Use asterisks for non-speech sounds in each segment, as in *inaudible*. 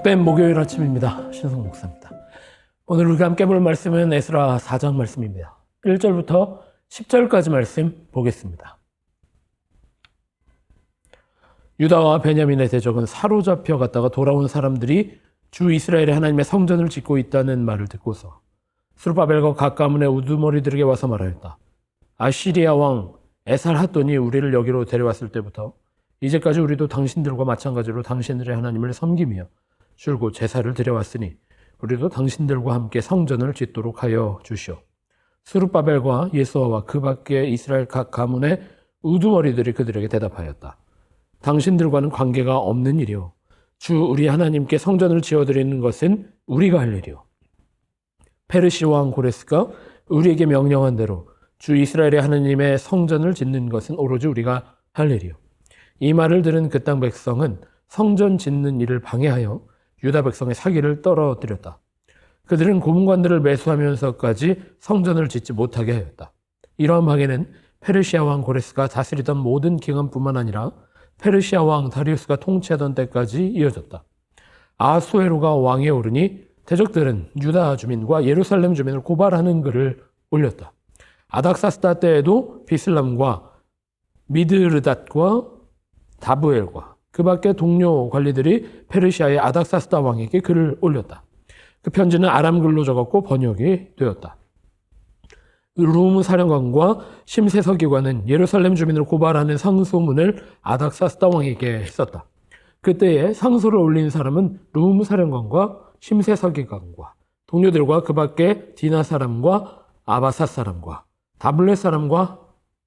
복된 목요일 아침입니다. 신성 목사입니다. 오늘 우리가 함께 볼 말씀은 에스라 4장 말씀입니다. 1절부터 10절까지 말씀 보겠습니다. 유다와 베냐민의 대적은 사로잡혀 갔다가 돌아온 사람들이 주 이스라엘의 하나님의 성전을 짓고 있다는 말을 듣고서 수르바벨과 각 가문의 우두머리들에게 와서 말하였다. 아시리아 왕 에살핫돈이 우리를 여기로 데려왔을 때부터 이제까지 우리도 당신들과 마찬가지로 당신들의 하나님을 섬기며 줄곧 제사를 드려왔으니 우리도 당신들과 함께 성전을 짓도록 하여 주시오. 수르바벨과 예수아와 그 밖에 이스라엘 각 가문의 우두머리들이 그들에게 대답하였다. 당신들과는 관계가 없는 일이오. 주 우리 하나님께 성전을 지어드리는 것은 우리가 할 일이오. 페르시 왕 고레스가 우리에게 명령한 대로 주 이스라엘의 하나님의 성전을 짓는 것은 오로지 우리가 할 일이오. 이 말을 들은 그 땅 백성은 성전 짓는 일을 방해하여 유다 백성의 사기를 떨어뜨렸다. 그들은 고문관들을 매수하면서까지 성전을 짓지 못하게 하였다. 이러한 방해는 페르시아 왕 고레스가 다스리던 모든 기간뿐만 아니라 페르시아 왕 다리우스가 통치하던 때까지 이어졌다. 아수에로가 왕에 오르니 대적들은 유다 주민과 예루살렘 주민을 고발하는 글을 올렸다. 아닥사스다 때에도 비슬람과 미드르닷과 다부엘과 그 밖의 동료 관리들이 페르시아의 아닥사스다 왕에게 글을 올렸다. 그 편지는 아람글로 적었고 번역이 되었다. 루무 사령관과 심세서기관은 예루살렘 주민을 고발하는 상소문을 아닥사스다 왕에게 썼다. 그때에 상소를 올린 사람은 루무 사령관과 심세서기관과 동료들과 그 밖에 디나 사람과 아바사 사람과 다블레 사람과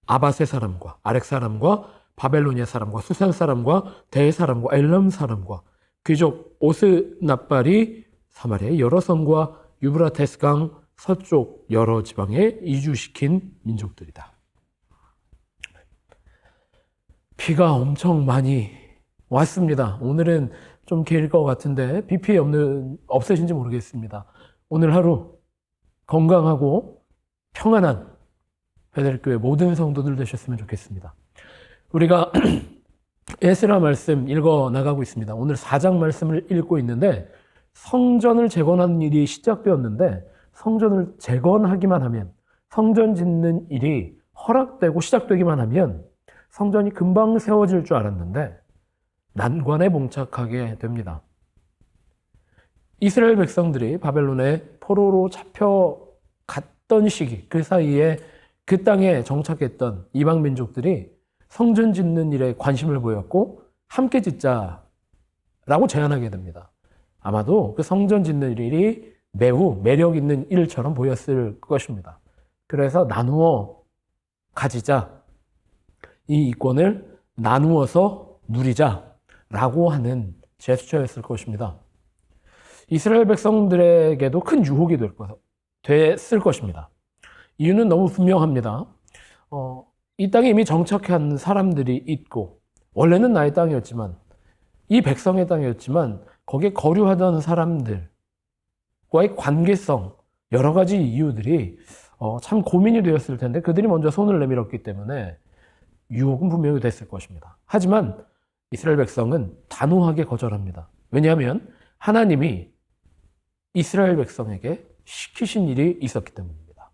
아바세 사람과 아렉 사람과 바벨로니아 사람과 수산 사람과 대 사람과 엘람 사람과 귀족 오스나발이 사마리아의 여러 성과 유브라테스 강 서쪽 여러 지방에 이주시킨 민족들이다. 비가 엄청 많이 왔습니다. 오늘은 좀 길 것 같은데 비 피해 없는 없으신지 모르겠습니다. 오늘 하루 건강하고 평안한 베델교회 모든 성도들 되셨으면 좋겠습니다. 우리가 *clears throat* 에스라 말씀 읽어 나가고 있습니다. 오늘 4장 말씀을 읽고 있는데 성전을 재건하는 일이 시작되었는데 성전을 재건하기만 하면 성전 짓는 일이 허락되고 시작되기만 하면 성전이 금방 세워질 줄 알았는데 난관에 봉착하게 됩니다. 이스라엘 백성들이 바벨론의 포로로 잡혀갔던 시기, 그 사이에 그 땅에 정착했던 이방 민족들이 성전 짓는 일에 관심을 보였고 함께 짓자라고 제안하게 됩니다. 아마도 그 성전 짓는 일이 매우 매력 있는 일처럼 보였을 것입니다. 그래서 나누어 가지자. 이 이권을 나누어서 누리자라고 하는 제스처였을 것입니다. 이스라엘 백성들에게도 큰 유혹이 될 것, 됐을 것입니다. 이유는 너무 분명합니다. 어, 이 땅에 이미 정착한 사람들이 있고, 원래는 나의 땅이었지만, 이 백성의 땅이었지만, 거기에 거류하던 사람들과의 관계성, 여러 가지 이유들이 어, 참 고민이 되었을 텐데, 그들이 먼저 손을 내밀었기 때문에 유혹은 분명히 됐을 것입니다. 하지만 이스라엘 백성은 단호하게 거절합니다. 왜냐하면 하나님이 이스라엘 백성에게 시키신 일이 있었기 때문입니다.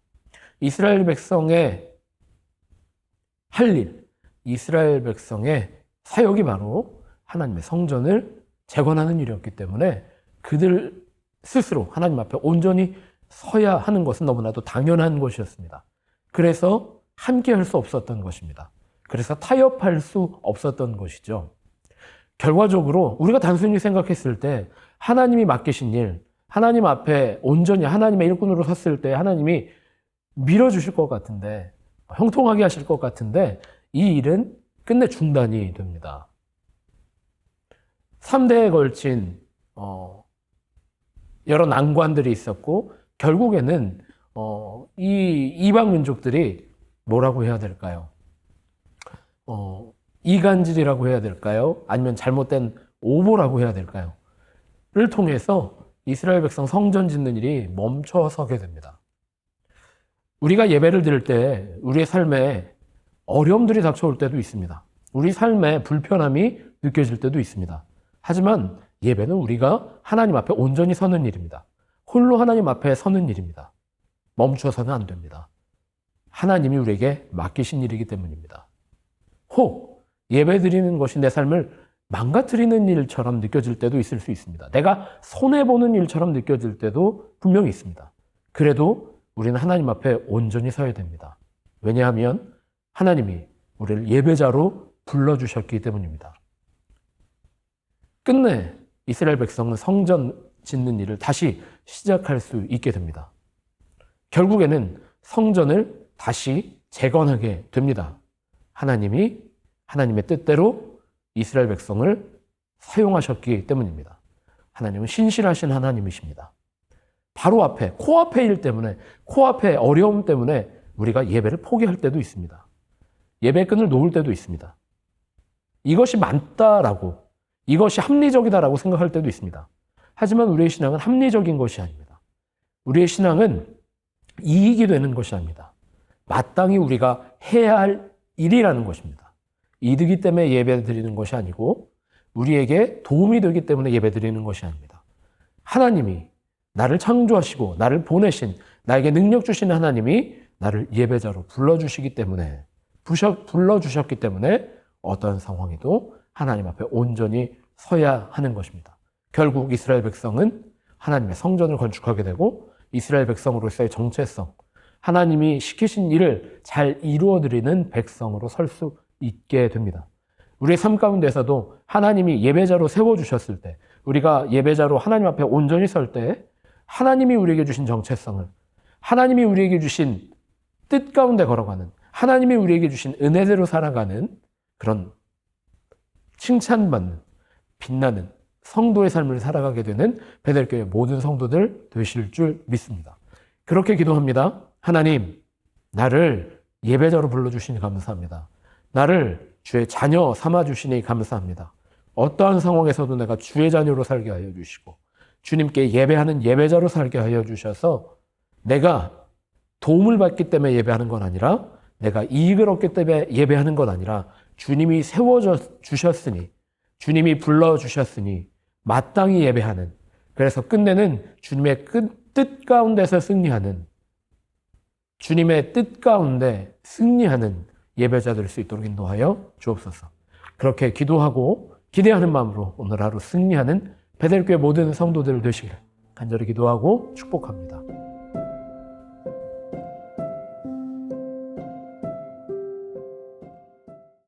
이스라엘 백성의 할 일, 이스라엘 백성의 사역이 바로 하나님의 성전을 재건하는 일이었기 때문에 그들 스스로 하나님 앞에 온전히 서야 하는 것은 너무나도 당연한 것이었습니다. 그래서 함께 할 수 없었던 것입니다. 그래서 타협할 수 없었던 것이죠. 결과적으로 우리가 단순히 생각했을 때 하나님이 맡기신 일, 하나님 앞에 온전히 하나님의 일꾼으로 섰을 때 하나님이 밀어주실 것 같은데, 형통하게 하실 것 같은데, 이 일은 끝내 중단이 됩니다. 3대에 걸친, 어, 여러 난관들이 있었고, 결국에는, 어, 이 이방 민족들이 뭐라고 해야 될까요? 어, 이간질이라고 해야 될까요? 아니면 잘못된 오보라고 해야 될까요? 를 통해서 이스라엘 백성 성전 짓는 일이 멈춰서게 됩니다. 우리가 예배를 드릴 때 우리의 삶에 어려움들이 닥쳐올 때도 있습니다. 우리 삶에 불편함이 느껴질 때도 있습니다. 하지만 예배는 우리가 하나님 앞에 온전히 서는 일입니다. 홀로 하나님 앞에 서는 일입니다. 멈춰서는 안 됩니다. 하나님이 우리에게 맡기신 일이기 때문입니다. 혹 예배 드리는 것이 내 삶을 망가뜨리는 일처럼 느껴질 때도 있을 수 있습니다. 내가 손해보는 일처럼 느껴질 때도 분명히 있습니다. 그래도 우리는 하나님 앞에 온전히 서야 됩니다. 왜냐하면 하나님이 우리를 예배자로 불러주셨기 때문입니다. 끝내 이스라엘 백성은 성전 짓는 일을 다시 시작할 수 있게 됩니다. 결국에는 성전을 다시 재건하게 됩니다. 하나님이 하나님의 뜻대로 이스라엘 백성을 사용하셨기 때문입니다. 하나님은 신실하신 하나님이십니다. 바로 앞에, 코앞의 일 때문에, 코앞의 어려움 때문에 우리가 예배를 포기할 때도 있습니다. 예배 끈을 놓을 때도 있습니다. 이것이 맞다라고, 이것이 합리적이다라고 생각할 때도 있습니다. 하지만 우리의 신앙은 합리적인 것이 아닙니다. 우리의 신앙은 이익이 되는 것이 아닙니다. 마땅히 우리가 해야 할 일이라는 것입니다. 이득이 때문에 예배 드리는 것이 아니고 우리에게 도움이 되기 때문에 예배 드리는 것이 아닙니다. 하나님이 나를 창조하시고 나를 보내신 나에게 능력 주신 하나님이 나를 예배자로 불러주시기 때문에 불러주셨기 때문에 어떤 상황에도 하나님 앞에 온전히 서야 하는 것입니다. 결국 이스라엘 백성은 하나님의 성전을 건축하게 되고 이스라엘 백성으로서의 정체성, 하나님이 시키신 일을 잘 이루어드리는 백성으로 설 수 있게 됩니다. 우리의 삶 가운데서도 하나님이 예배자로 세워주셨을 때, 우리가 예배자로 하나님 앞에 온전히 설 때, 하나님이 우리에게 주신 정체성을, 하나님이 우리에게 주신 뜻 가운데 걸어가는, 하나님이 우리에게 주신 은혜대로 살아가는 그런 칭찬받는, 빛나는 성도의 삶을 살아가게 되는 베델교회 모든 성도들 되실 줄 믿습니다. 그렇게 기도합니다. 하나님, 나를 예배자로 불러주시니 감사합니다. 나를 주의 자녀 삼아주시니 감사합니다. 어떠한 상황에서도 내가 주의 자녀로 살게 하여 주시고, 주님께 예배하는 예배자로 살게 하여 주셔서 내가 도움을 받기 때문에 예배하는 건 아니라 내가 이익을 얻기 때문에 예배하는 건 아니라 주님이 세워 주셨으니 주님이 불러 주셨으니 마땅히 예배하는 그래서 끝내는 주님의 끝- 뜻 가운데서 승리하는 주님의 뜻 가운데 승리하는 예배자 될 수 있도록 인도하여 주옵소서. 그렇게 기도하고 기대하는 마음으로 오늘 하루 승리하는 베델교회 모든 성도들 되시기를 간절히 기도하고 축복합니다.